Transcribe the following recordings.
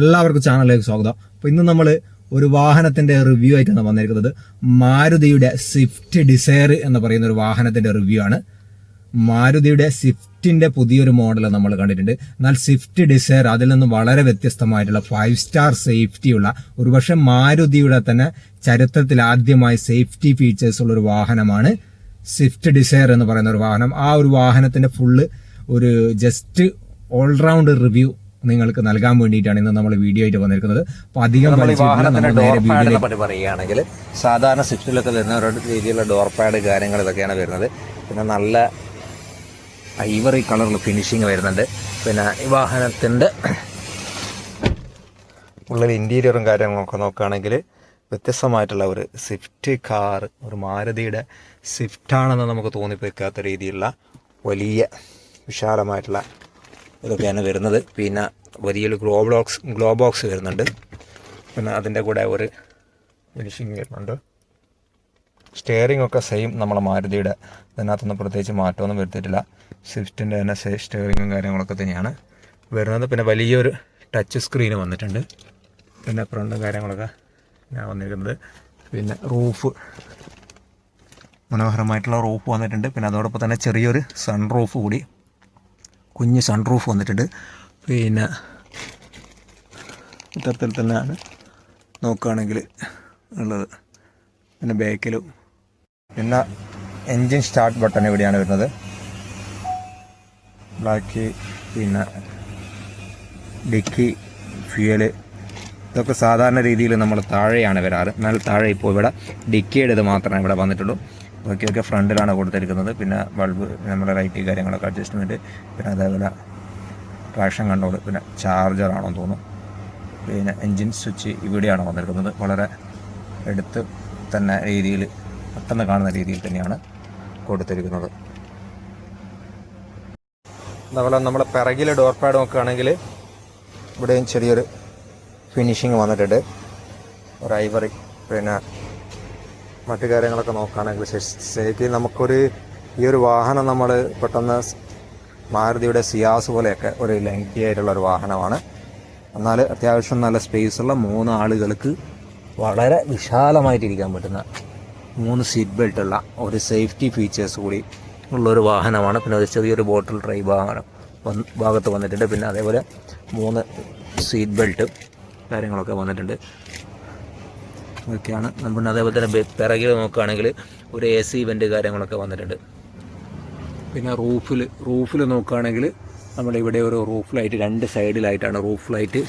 എല്ലാവർക്കും ചാനലിലേക്ക് സ്വാഗതം. അപ്പോൾ ഇന്ന് നമ്മൾ ഒരു വാഹനത്തിന്റെ റിവ്യൂ ആയിട്ടാണ് വന്നിരിക്കുന്നത്. മാരുതിയുടെ സ്വിഫ്റ്റ് ഡിസയർ എന്ന് പറയുന്ന ഒരു വാഹനത്തിന്റെ റിവ്യൂ ആണ്. മാരുതിയുടെ സ്വിഫ്റ്റിന്റെ പുതിയൊരു മോഡൽ നമ്മൾ കണ്ടിട്ടുണ്ട്. എന്നാൽ സ്വിഫ്റ്റ് ഡിസയർ അതിൽ നിന്ന് വളരെ വ്യത്യസ്തമായിട്ടുള്ള ഫൈവ് സ്റ്റാർ സേഫ്റ്റിയുള്ള ഒരുപക്ഷെ മാരുതിയുടെ തന്നെ ചരിത്രത്തിൽ ആദ്യമായി സേഫ്റ്റി ഫീച്ചേഴ്സ് ഉള്ള ഒരു വാഹനമാണ് സ്വിഫ്റ്റ് ഡിസയർ എന്ന് പറയുന്ന ഒരു വാഹനം. ആ ഒരു വാഹനത്തിന്റെ ഫുള്ള് ഒരു ജസ്റ്റ് ഓൾറൗണ്ട് റിവ്യൂ നിങ്ങൾക്ക് നൽകാൻ വേണ്ടിയിട്ടാണ് ഇന്ന് നമ്മൾ വീഡിയോ ആയിട്ട് വന്നിരിക്കുന്നത് അപ്പൊ അധികം. വാഹനത്തിന്റെ പറ്റി പറയുകയാണെങ്കിൽ സാധാരണ സ്വിഫ്റ്റിലൊക്കെ വരുന്ന ഒരു രീതിയിലുള്ള ഡോർ പാഡ് കാര്യങ്ങൾ ഇതൊക്കെയാണ് വരുന്നത് പിന്നെ നല്ല ഐവറി കളറിൽ ഫിനിഷിങ് വരുന്നുണ്ട് പിന്നെ ഈ വാഹനത്തിന്റെ ഉള്ളിൽ ഇന്റീരിയറും കാര്യങ്ങളൊക്കെ നോക്കുകയാണെങ്കിൽ വ്യത്യസ്തമായിട്ടുള്ള ഒരു സ്വിഫ്റ്റ് കാർ ഒരു മാരുതിയുടെ സ്വിഫ്റ്റാണെന്ന് നമുക്ക് തോന്നിപ്പിക്കാത്ത രീതിയിലുള്ള വലിയ വിശാലമായിട്ടുള്ള ഇതൊക്കെയാണ് വരുന്നത്. പിന്നെ വലിയൊരു ഗ്ലോ ബോക്സ് ഗ്ലോ ബോക്സ് വരുന്നുണ്ട്. പിന്നെ അതിന്റെ കൂടെ ഒരു ഫിനിഷിങ് വരുന്നുണ്ട്. സ്റ്റിയറിംഗ് ഒക്കെ സെയിം നമ്മളെ മാരുതിയുടെ. ഇതിനകത്തൊന്നും പ്രത്യേകിച്ച് മാറ്റമൊന്നും വരുത്തിയിട്ടില്ല. സ്വിഫ്റ്റിന്റെ തന്നെ സ്റ്റിയറിങ്ങും കാര്യങ്ങളൊക്കെ തന്നെയാണ് വരുന്നത്. പിന്നെ വലിയൊരു ടച്ച് സ്ക്രീൻ വന്നിട്ടുണ്ട്. പിന്നെ ഫ്രണ്ടും കാര്യങ്ങളൊക്കെ ഞാൻ വന്നിരിക്കുന്നത്. പിന്നെ റൂഫ് മനോഹരമായിട്ടുള്ള റൂഫ് വന്നിട്ടുണ്ട്. പിന്നെ അതോടൊപ്പം തന്നെ ചെറിയൊരു സൺ റൂഫ് കൂടി കുഞ്ഞ് സൺറൂഫ് വന്നിട്ടുണ്ട്. പിന്നെ ഇത്തരത്തിൽ തന്നെയാണ് നോക്കുകയാണെങ്കിൽ ഉള്ളത്. പിന്നെ ബാക്കിലും പിന്നെ എൻജിൻ സ്റ്റാർട്ട് ബട്ടൺ ഇവിടെയാണ് വരുന്നത്. ബ്ലാക്ക് പിന്നെ ഡിക്കി ഫ്യൂൽ ഇതൊക്കെ സാധാരണ രീതിയിൽ നമ്മൾ താഴെയാണ് വരാറ്. എന്നാൽ താഴെ ഇപ്പോൾ ഇവിടെ ഡിക്കിയുടെ ഇത് മാത്രമേ ഇവിടെ വന്നിട്ടുള്ളൂ. ബാക്കിയൊക്കെ ഫ്രണ്ടിലാണ് കൊടുത്തിരിക്കുന്നത്. പിന്നെ ബൾബ് നമ്മുടെ ലൈറ്റ് കാര്യങ്ങളൊക്കെ അഡ്ജസ്റ്റ്മെന്റ് പിന്നെ അതേപോലെ ട്രാക്ഷൻ കൺട്രോൾ പിന്നെ ചാർജറാണോ തോന്നുന്നു. പിന്നെ എൻജിൻ സ്വിച്ച് ഇവിടെയാണ് വന്നിരിക്കുന്നത്. വളരെ എടുത്ത് തന്നെ രീതിയിൽ പെട്ടെന്ന് കാണുന്ന രീതിയിൽ തന്നെയാണ് കൊടുത്തിരിക്കുന്നത്. അതുപോലെ നമ്മൾ പിറകിലെ ഡോർ പാഡ് നോക്കുകയാണെങ്കിൽ ഇവിടെയും ചെറിയൊരു ഫിനിഷിങ് വന്നിട്ടുണ്ട്. ഒരു ഐവറി പിന്നെ മറ്റു കാര്യങ്ങളൊക്കെ നോക്കുകയാണെങ്കിൽ ശരിക്കും നമുക്കൊരു ഈ ഒരു വാഹനം നമ്മൾ പെട്ടെന്ന് മാരുതിയുടെ സിയാസ് പോലെയൊക്കെ ഒരു ലെങ്തി ആയിട്ടുള്ള ഒരു വാഹനമാണ്. എന്നാൽ അത്യാവശ്യം നല്ല സ്പേസുള്ള മൂന്ന് ആളുകൾക്ക് വളരെ വിശാലമായിട്ടിരിക്കാൻ പറ്റുന്ന മൂന്ന് സീറ്റ് ബെൽറ്റ് ഉള്ള ഒരു സേഫ്റ്റി ഫീച്ചേഴ്സ് കൂടി ഉള്ളൊരു വാഹനമാണ്. പിന്നെ ഒരു ചെറിയൊരു ബോട്ടിൽ ട്രൈ വാഹനം ഭാഗത്ത് വന്നിട്ടുണ്ട്. പിന്നെ അതേപോലെ മൂന്ന് സീറ്റ് ബെൽറ്റ് കാര്യങ്ങളൊക്കെ വന്നിട്ടുണ്ട്. ഇതൊക്കെയാണ് നമ്മൾ അതേപോലെ തന്നെ പിറകിൽ നോക്കുകയാണെങ്കിൽ ഒരു എ സി ഇവന്റ് കാര്യങ്ങളൊക്കെ വന്നിട്ടുണ്ട്. പിന്നെ റൂഫിൽ റൂഫിൽ നോക്കുകയാണെങ്കിൽ നമ്മുടെ ഇവിടെ ഒരു റൂഫ് ലൈറ്റ് രണ്ട് സൈഡിലായിട്ടാണ് റൂഫ് ലൈറ്റ്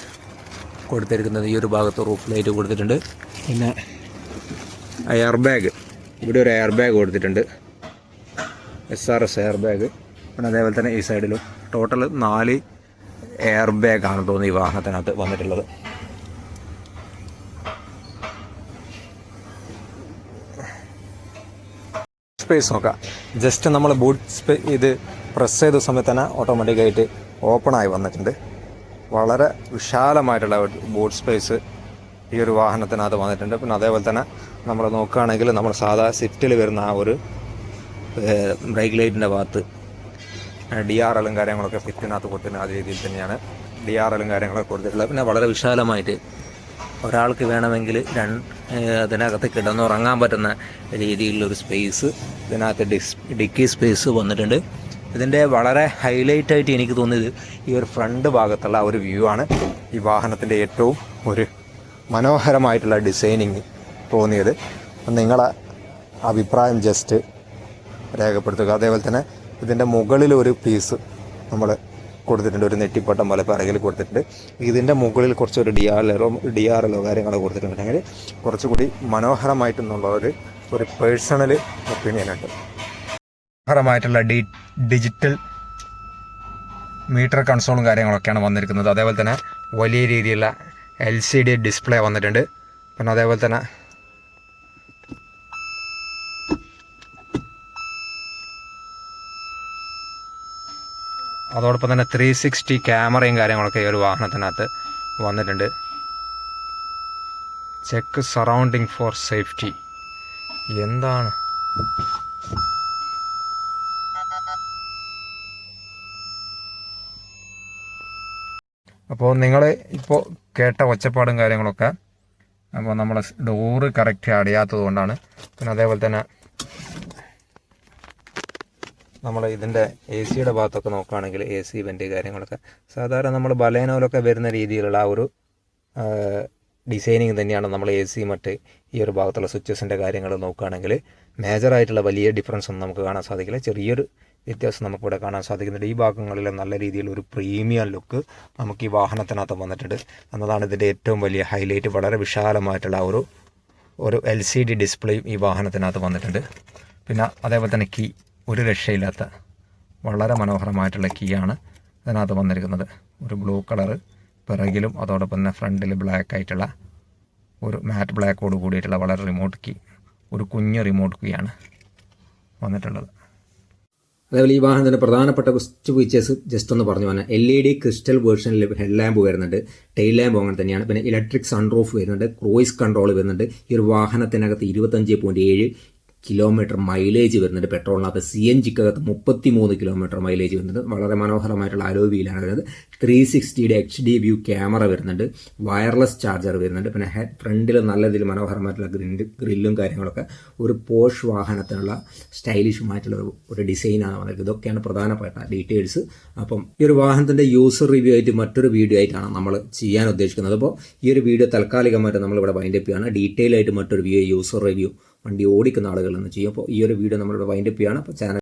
കൊടുത്തിരിക്കുന്നത്. ഈ ഒരു ഭാഗത്ത് റൂഫ് ലൈറ്റ് കൊടുത്തിട്ടുണ്ട്. പിന്നെ എയർ ബാഗ്. ഇവിടെ ഒരു എയർ ബാഗ് കൊടുത്തിട്ടുണ്ട്. S R S air bag. പിന്നെ അതേപോലെ തന്നെ ഈ സൈഡിലും ടോട്ടൽ നാല് എയർ ബാഗാണ് തോന്നുന്നു ഈ വാഹനത്തിനകത്ത് വന്നിട്ടുള്ളത്. സ്പേസ് നോക്കാം. ജസ്റ്റ് നമ്മൾ ബൂട്ട് സ്പേ ഇത് പ്രസ് ചെയ്ത സമയത്ത് തന്നെ ഓട്ടോമാറ്റിക്കായിട്ട് ഓപ്പണായി വന്നിട്ടുണ്ട്. വളരെ വിശാലമായിട്ടുള്ള ബൂട്ട് സ്പേസ് ഈ ഒരു വാഹനത്തിനകത്ത് വന്നിട്ടുണ്ട്. പിന്നെ അതേപോലെ തന്നെ നമ്മൾ നോക്കുകയാണെങ്കിൽ നമ്മൾ സാധാ സിറ്റിൽ വരുന്ന ആ ഒരു ബ്രേക്ക് ലൈറ്റിന്റെ ഭാഗത്ത് ഡി ആർ എല്ലും കാര്യങ്ങളൊക്കെ സിറ്റിനകത്ത് കൊടുത്തിരുന്ന ആ രീതിയിൽ തന്നെയാണ് ഡി ആർ എല്ലും കാര്യങ്ങളൊക്കെ കൊടുത്തിട്ടുള്ളത്. പിന്നെ വളരെ വിശാലമായിട്ട് ഒരാൾക്ക് വേണമെങ്കിൽ അതിനകത്ത് കിടന്നുറങ്ങാൻ പറ്റുന്ന രീതിയിലുള്ളൊരു സ്പേസ് ഇതിനകത്ത് ഡിസ് ഡിക്കി സ്പേസ് വന്നിട്ടുണ്ട്. ഇതിന്റെ വളരെ ഹൈലൈറ്റ് ആയിട്ട് എനിക്ക് തോന്നിയത് ഈ ഒരു ഫ്രണ്ട് ഭാഗത്തുള്ള ഒരു വ്യൂ ആണ്. ഈ വാഹനത്തിന്റെ ഏറ്റവും ഒരു മനോഹരമായിട്ടുള്ള ഡിസൈനിങ് തോന്നിയത്. നിങ്ങളെ അഭിപ്രായം ജസ്റ്റ് രേഖപ്പെടുത്തുക. അതേപോലെ തന്നെ ഇതിന്റെ മുകളിൽ ഒരു പീസ് നമ്മൾ കൊടുത്തിട്ടുണ്ട് ഒരു നെറ്റിപ്പട്ടം പോലെ പിറകിൽ കൊടുത്തിട്ടുണ്ട്. ഇതിന്റെ മുകളിൽ കുറച്ചൊരു ഡി ആർ എല്ലോ ഡി ആർ എല്ലോ കാര്യങ്ങളോ കൊടുത്തിട്ടുണ്ടെങ്കിൽ കുറച്ചുകൂടി മനോഹരമായിട്ടെന്നുള്ള ഒരു ഒരു പേഴ്സണൽ ഒപ്പീനിയൻ ഉണ്ട്. മനോഹരമായിട്ടുള്ള ഡി ഡിജിറ്റൽ മീറ്റർ കൺസോളും കാര്യങ്ങളൊക്കെയാണ് വന്നിരിക്കുന്നത്. അതേപോലെ തന്നെ വലിയ രീതിയിലുള്ള എൽ സി ഡി ഡിസ്പ്ലേ വന്നിട്ടുണ്ട്. പിന്നെ അതേപോലെ തന്നെ അതോടൊപ്പം തന്നെ ത്രീ സിക്സ്റ്റി ക്യാമറയും കാര്യങ്ങളൊക്കെ ഈ ഒരു വാഹനത്തിനകത്ത് വന്നിട്ടുണ്ട്. ചെക്ക് സറൗണ്ടിങ് ഫോർ സേഫ്റ്റി എന്താണ്? അപ്പോൾ നിങ്ങൾ ഇപ്പോൾ കേട്ട ഒച്ചപ്പാടും കാര്യങ്ങളൊക്കെ അപ്പോൾ നമ്മളെ ഡോറ് കറക്റ്റ് അടയാത്തത് കൊണ്ടാണ്. പിന്നെ അതേപോലെ തന്നെ നമ്മൾ ഇതിന്റെ എ സിയുടെ ഭാഗത്തൊക്കെ നോക്കുകയാണെങ്കിൽ എ സി വെന്റ് കാര്യങ്ങളൊക്കെ. സാധാരണ നമ്മൾ ബലേനോലൊക്കെ വരുന്ന രീതിയിലുള്ള ആ ഒരു ഡിസൈനിങ് തന്നെയാണ് നമ്മൾ എ സി മറ്റ് ഈ ഒരു ഭാഗത്തുള്ള സ്വിച്ചസിന്റെ കാര്യങ്ങൾ നോക്കുകയാണെങ്കിൽ മേജറായിട്ടുള്ള വലിയ ഡിഫറൻസ് ഒന്നും നമുക്ക് കാണാൻ സാധിക്കില്ല. ചെറിയൊരു വ്യത്യാസം നമുക്കിവിടെ കാണാൻ സാധിക്കുന്നുണ്ട്. ഈ ഭാഗങ്ങളിൽ നല്ല രീതിയിൽ ഒരു പ്രീമിയം ലുക്ക് നമുക്ക് ഈ വാഹനത്തിനകത്ത് വന്നിട്ടുണ്ട്. എന്നതാണ് ഇതിന്റെ ഏറ്റവും വലിയ ഹൈലൈറ്റ് വളരെ വിശാലമായിട്ടുള്ള ഒരു ഒരു എൽ സി ഡി ഡിസ്പ്ലേയും ഈ വാഹനത്തിനകത്ത് വന്നിട്ടുണ്ട്. പിന്നെ അതേപോലെ തന്നെ കീ ഒരു രക്ഷയില്ലാത്ത വളരെ മനോഹരമായിട്ടുള്ള കീ ആണ് ഇതിനകത്ത് വന്നിരിക്കുന്നത്. ഒരു ബ്ലൂ കളറ് പിറകിലും അതോടൊപ്പം തന്നെ ഫ്രണ്ടിൽ ബ്ലാക്ക് ആയിട്ടുള്ള ഒരു മാറ്റ് ബ്ലാക്കോട് കൂടിയിട്ടുള്ള വളരെ റിമോട്ട് കീ ഒരു കുഞ്ഞ് റിമോട്ട് കീയാണ് വന്നിട്ടുള്ളത്. അതേപോലെ ഈ വാഹനത്തിന്റെ പ്രധാനപ്പെട്ട കുറച്ച് ഫീച്ചേഴ്സ് ജസ്റ്റ് ഒന്ന് പറഞ്ഞു. പറഞ്ഞാൽ എൽ ഇ ഡി ക്രിസ്റ്റൽ വേർഷനിൽ ഹെഡ് ലാമ്പ് വരുന്നുണ്ട് ടെയിൽ ലാമ്പ് അങ്ങനെ തന്നെയാണ്. പിന്നെ ഇലക്ട്രിക് സൺറൂഫ് വരുന്നുണ്ട് ക്രോയിസ് കൺട്രോൾ വരുന്നുണ്ട്. ഈ ഒരു വാഹനത്തിനകത്ത് ഇരുപത്തഞ്ച് പോയിന്റ് ഏഴ് കിലോമീറ്റർ മൈലേജ് വരുന്നുണ്ട്. പെട്രോളിനകത്ത് സി എൻ ജിക്കകത്ത് മുപ്പത്തി മൂന്ന് കിലോമീറ്റർ മൈലേജ് വരുന്നുണ്ട് വളരെ മനോഹരമായിട്ടുള്ള അലോവിയിലാണ് വരുന്നത്. ത്രീ സിക്സ്റ്റിയുടെ എച്ച് ഡി വ്യൂ ക്യാമറ വരുന്നുണ്ട്. വയർലെസ് ചാർജർ വരുന്നുണ്ട്. പിന്നെ ഹെഡ് ഫ്രണ്ടിൽ നല്ല രീതിയിൽ മനോഹരമായിട്ടുള്ള ഗ്രില്ല് ഗ്രില്ലും കാര്യങ്ങളൊക്കെ. ഒരു പോഷ് വാഹനത്തിനുള്ള സ്റ്റൈലിഷുമായിട്ടുള്ള ഒരു ഡിസൈനാണ് വന്നിരിക്കുന്നത്. ഇതൊക്കെയാണ് പ്രധാനപ്പെട്ട ഡീറ്റെയിൽസ് അപ്പം ഈ ഒരു വാഹനത്തിന്റെ യൂസർ റിവ്യൂ ആയിട്ട് മറ്റൊരു വീഡിയോ ആയിട്ടാണ് നമ്മൾ ചെയ്യാൻ ഉദ്ദേശിക്കുന്നത്. അപ്പോൾ ഈ ഒരു വീഡിയോ താൽക്കാലികമായിട്ട് നമ്മളിവിടെ വൈൻഡപ്പ് ചെയ്യുകയാണ് ഡീറ്റെയിൽ ആയിട്ട് മറ്റൊരു യൂസർ റിവ്യൂ വണ്ടി ഓടിക്കുന്ന ആളുകൾ എന്ന് ചെയ്യും. അപ്പോൾ ഈ ഒരു വീഡിയോ നമ്മളിവിടെ വൈൻഡപ്പ് ചെയ്യാണ് അപ്പോൾ ചാനൽ